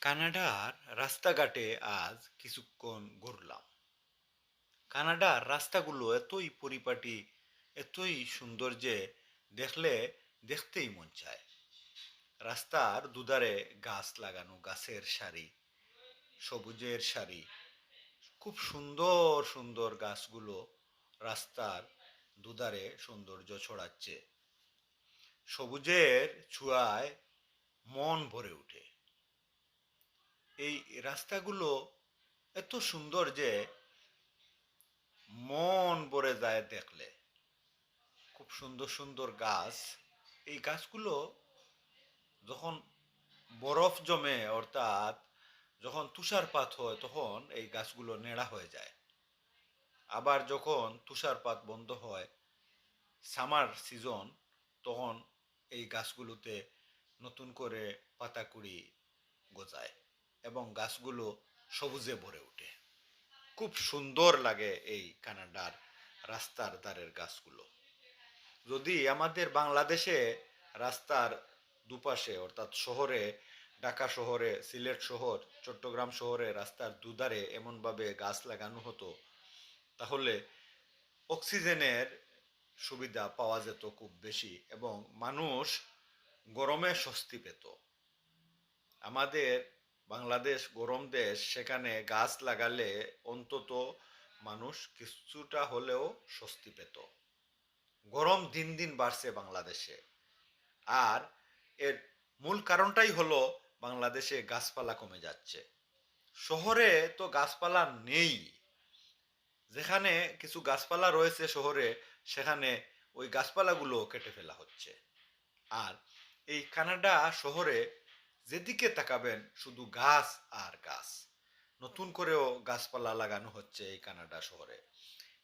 কানাডার রাস্তাঘাটে আজ কিছুক্ষণ ঘুরলাম। কানাডার রাস্তাগুলো এতই পরিপাটি, এতই সুন্দর যে দেখলে দেখতেই মন চায়। রাস্তার দুধারে গাছ লাগানো, গাছের সারি, সবুজের সারি, খুব সুন্দর সুন্দর গাছগুলো রাস্তার দুধারে সৌন্দর্য ছড়াচ্ছে। সবুজের ছোঁয়ায় মন ভরে ওঠে। এই রাস্তাগুলো এত সুন্দর যে মন ভরে যায় দেখলে। খুব সুন্দর সুন্দর গাছ। এই গাছগুলো যখন বরফ জমে, অর্থাৎ যখন তুষারপাত হয়, তখন এই গাছগুলো নেড়া হয়ে যায়। আবার যখন তুষারপাত বন্ধ হয় সামার সিজন তখন এই গাছগুলোতে নতুন করে পাতাকুড়ি গজায়। এবং গাছগুলো সবুজে ভরে ওঠে। খুব সুন্দর লাগে এই কানাডার রাস্তার ধারের গাছগুলো। যদি আমাদের বাংলাদেশে রাস্তার দুপাশে, অর্থাৎ শহরে, ঢাকা শহরে, সিলেট শহর, চট্টগ্রাম শহরে রাস্তার দুধারে এমনভাবে গাছ লাগানো হতো, তাহলে অক্সিজেনের সুবিধা পাওয়া যেত খুব বেশি এবং মানুষ গরমে স্বস্তি পেত। আমাদের বাংলাদেশ গরম দেশ, সেখানে গাছ লাগালে অন্তত মানুষ কিছুটা হলেও স্বস্তি পেত। গরম দিন দিন বাড়ছে বাংলাদেশে। আর এর মূল কারণটাই হলো বাংলাদেশে গাছপালা কমে যাচ্ছে। শহরে তো গাছপালা নেই। যেখানে কিছু গাছপালা রয়েছে শহরে, সেখানে ওই গাছপালাগুলো কেটে ফেলা হচ্ছে। আর এই কানাডা শহরে যেদিকে তাকাবেন, শুধু গাছ আর গাছ। নতুন করেও গাছপালা লাগানো হচ্ছে এই কানাডা শহরে।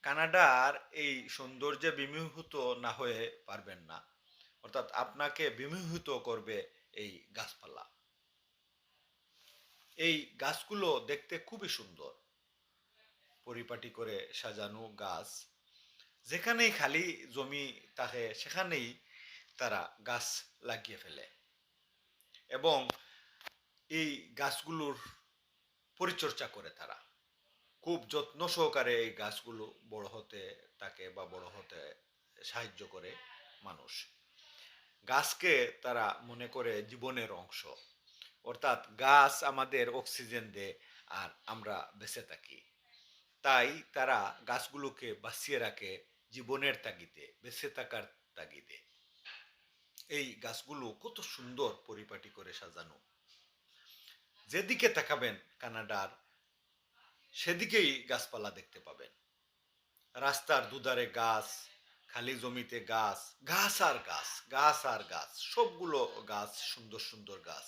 কানাডার এই সৌন্দর্যে বিমোহিত না হয়ে পারবেন না। অর্থাৎ আপনাকে বিমোহিত করবে এই গাছপালা। এই গাছগুলো দেখতে খুবই সুন্দর। পরিপাটি করে সাজানো গাছ। যেখানেই খালি জমি থাকে, সেখানেই তারা গাছ লাগিয়ে ফেলে। এবং এই গাছগুলোর পরিচর্যা করে তারা। খুব যত্ন সহকারে এই গাছগুলো বড় হতে তাকে বা বড় হতে সাহায্য করে মানুষ। গাছকে তারা মনে করে জীবনের অংশ। অর্থাৎ গাছ আমাদের অক্সিজেন দেয় আর আমরা বেঁচে থাকি। তাই তারা গাছগুলোকে বাঁচিয়ে রাখে জীবনের তাগিদে, বেঁচে থাকার তাগিদে। এই গাছগুলো কত সুন্দর পরিপাটি করে সাজানো। যেদিকে তাকাবেন কানাডার, সেদিকেই গাছপালা দেখতে পাবেন। রাস্তার দুধারে গাছ, খালি জমিতে গাছ গাছ আর গাছ গাছ আর গাছ, সবগুলো গাছ, সুন্দর সুন্দর গাছ।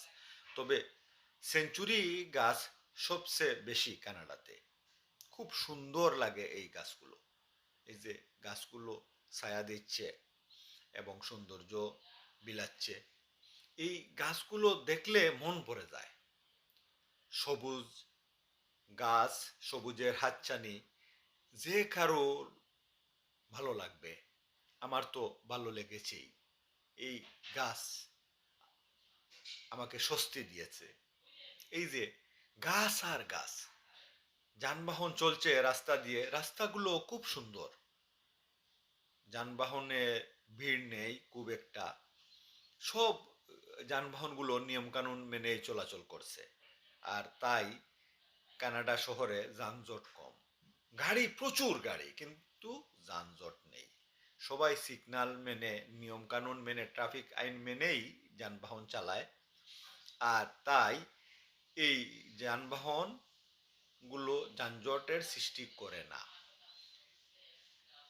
তবে সেঞ্চুরি গাছ সবচেয়ে বেশি কানাডাতে। খুব সুন্দর লাগে এই গাছগুলো। এই যে গাছগুলো ছায়া দিচ্ছে এবং সৌন্দর্য বিলাচ্ছে। এই গাছগুলো দেখলে মন ভরে যায়। সবুজ গাছ, সবুজের হাতছানি, যে কারোর ভালো লাগবে। আমার তো ভালো লেগেছেই। এই গাছ আমাকে স্বস্তি দিয়েছে। এই যে গাছ আর গাছ, যানবাহন চলছে রাস্তা দিয়ে, রাস্তাগুলো খুব সুন্দর। যানবাহনে ভিড় নেই, খুব একটা সব যানবাহনগুলো নিয়মকানুন মেনেই চলাচল করছে। আর তাই কানাডা শহরে যানজট কম। গাড়ি, প্রচুর গাড়ি, কিন্তু যানজট নেই। সবাই সিগন্যাল মেনে, নিয়মকানুন মেনে, ট্রাফিক আইন মেনেই যানবাহন চালায়। আর তাই এই যানবাহনগুলো যানজটের সৃষ্টি করে না।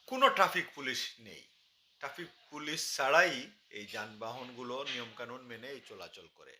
কোনো ট্রাফিক পুলিশ নেই। ট্রাফিক পুলিশ ছাড়াই এই যানবাহনগুলো নিয়মকানুন মেনে চলাচল করে।